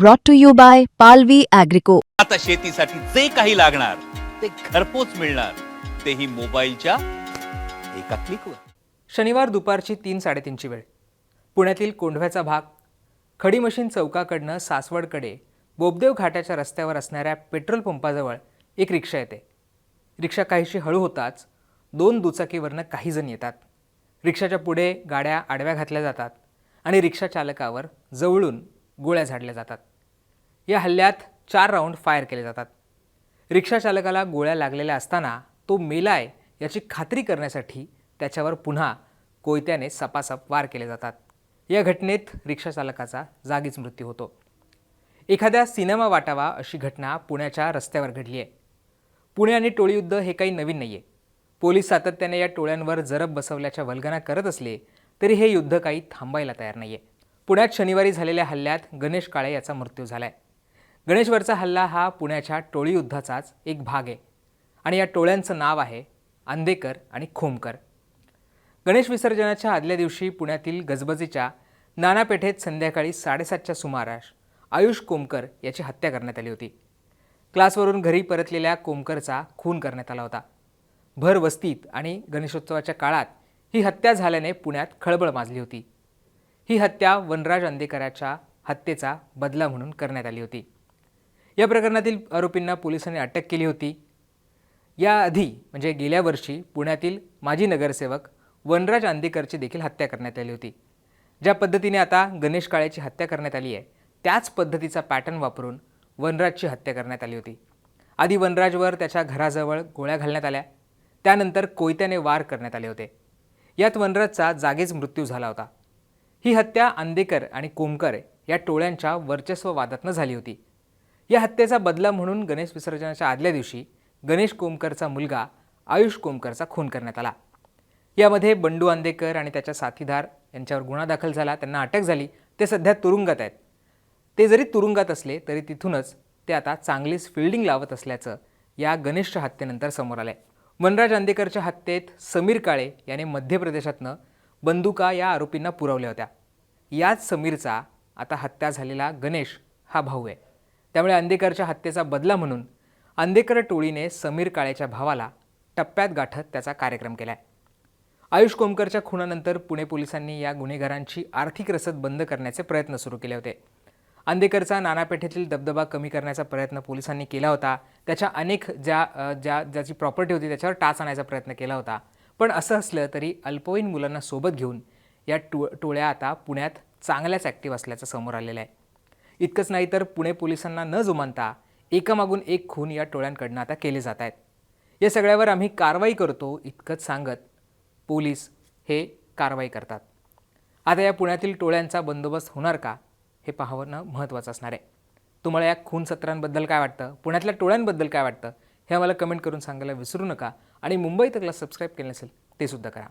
brought to you by Palvi Agrico. आता शेतीसाठी जे काही लागणार ते घरपोच मिळणार. तेही मोबाईलच्या एका क्लिकवर. शनिवार दुपारची तीन साडेतीनची वेळ. पुण्यातील कोंढव्याचा भाग खडी मशीन चौकाकडनं सासवडकडे बोबदेव घाटाच्या रस्त्यावर असणाऱ्या पेट्रोल पंपाजवळ एक रिक्षा येते. रिक्षा काहीशी हळू होताच दोन दुचाकीवरनं काही जण येतात. रिक्षाच्या पुढे गाड्या आडव्या घातल्या जातात आणि रिक्षा चालकावर जवळून गोळ्या झाडल्या जातात. या हल्ल्यात चार राऊंड फायर केले जातात. रिक्षाचालकाला गोळ्या लागलेल्या असताना तो मेलाय याची खात्री करण्यासाठी त्याच्यावर पुन्हा कोयत्याने सपासप वार केले जातात. या घटनेत रिक्षाचालकाचा जागीच मृत्यू होतो. एखाद्या सिनेमा वाटावा अशी घटना पुण्याच्या रस्त्यावर घडली आहे. पुणे आणि टोळीयुद्ध हे काही नवीन नाही आहे पोलीस सातत्याने या टोळ्यांवर जरब बसवल्याच्या वल्गना करत असले तरी हे युद्ध काही थांबायला तयार नाही आहे पुण्यात शनिवारी झालेल्या हल्ल्यात गणेश काळे याचा मृत्यू झाला आहे गणेशवरचा हल्ला हा पुण्याच्या टोळी युद्धाचाच एक भाग आहे. आणि या टोळ्यांचं नाव आहे आंदेकर आणि खोमकर. गणेश विसर्जनाच्या आदल्या दिवशी पुण्यातील गजबजीच्या नानापेठेत संध्याकाळी साडेसातच्या सुमारास आयुष कोमकर याची हत्या करण्यात आली होती. क्लासवरून घरी परतलेल्या कोमकरचा खून करण्यात आला होता. भर वस्तीत आणि गणेशोत्सवाच्या काळात ही हत्या झाल्याने पुण्यात खळबळ माजली होती. ही हत्या वनराज अंदेकराच्या हत्येचा बदला म्हणून करण्यात आली होती. या प्रकरणातील आरोपींना पोलिसांनी अटक केली होती. याआधी म्हणजे गेल्या वर्षी पुण्यातील माजी नगरसेवक वनराज आंदेकरची देखील हत्या करण्यात आली होती. ज्या पद्धतीने आता गणेश काळेची हत्या करण्यात आली आहे त्याच पद्धतीचा पॅटर्न वापरून वनराजची हत्या करण्यात आली होती. आधी वनराजवर त्याच्या घराजवळ गोळ्या घालण्यात आल्या त्यानंतर कोयत्याने वार करण्यात आले होते. यात वनराजचा जागीच मृत्यू झाला होता. ही हत्या आंदेकर आणि कोमकर या टोळ्यांच्या वर्चस्ववादातनं झाली होती. या हत्येचा बदला म्हणून गणेश विसर्जनाच्या आदल्या दिवशी गणेश कोमकरचा मुलगा आयुष कोमकरचा खून करण्यात आला. यामध्ये बंडू आंदेकर आणि त्याच्या साथीदार यांच्यावर गुन्हा दाखल झाला त्यांना अटक झाली ते सध्या तुरुंगात आहेत. ते जरी तुरुंगात असले तरी तिथूनच ते आता चांगलीच फिल्डिंग लावत असल्याचं या गणेशच्या हत्येनंतर समोर आलं आहे वनराज आंदेकरच्या हत्येत समीर काळे याने मध्य प्रदेशातनं बंदुका या आरोपींना पुरवल्या होत्या. याच समीरचा आता हत्या झालेला गणेश हा भाऊ आहे. त्यामुळे अंदेकरच्या हत्येचा बदला म्हणून अंदेकर टोळीने समीर काळेच्या भावाला टप्प्यात गाठत त्याचा कार्यक्रम केला आहे आयुष कोमकरच्या खुनानंतर पुणे पोलिसांनी या गुन्हेगारांची आर्थिक रसद बंद करण्याचे प्रयत्न सुरू केले होते. अंदेकरचा नानापेठेतील दबदबा कमी करण्याचा प्रयत्न पोलिसांनी केला होता. त्याच्या अनेक ज्या ज्या ज्याची प्रॉपर्टी होती त्याच्यावर टाच आणायचा प्रयत्न केला होता. पण असं असलं तरी अल्पवयीन मुलांना सोबत घेऊन या टो टोळ्या आता पुण्यात चांगल्याच ॲक्टिव्ह असल्याचं समोर आलेलं आहे. इतकंच नाही तर पुणे पोलिसांना न जुमानता एकामागून एक खून या टोळ्यांकडनं आता केले जात आहेत. या सगळ्यावर आम्ही कारवाई करतो इतकंच सांगत पोलीस हे कारवाई करतात. आता या पुण्यातील टोळ्यांचा बंदोबस्त होणार का हे पाहणं महत्त्वाचं असणार आहे. तुम्हाला या खून सत्रांबद्दल काय वाटतं पुण्यातल्या टोळ्यांबद्दल काय वाटतं हे आम्हाला कमेंट करून सांगायला विसरू नका आणि मुंबई तकला सबस्क्राईब केलं नसेल ते सुद्धा करा.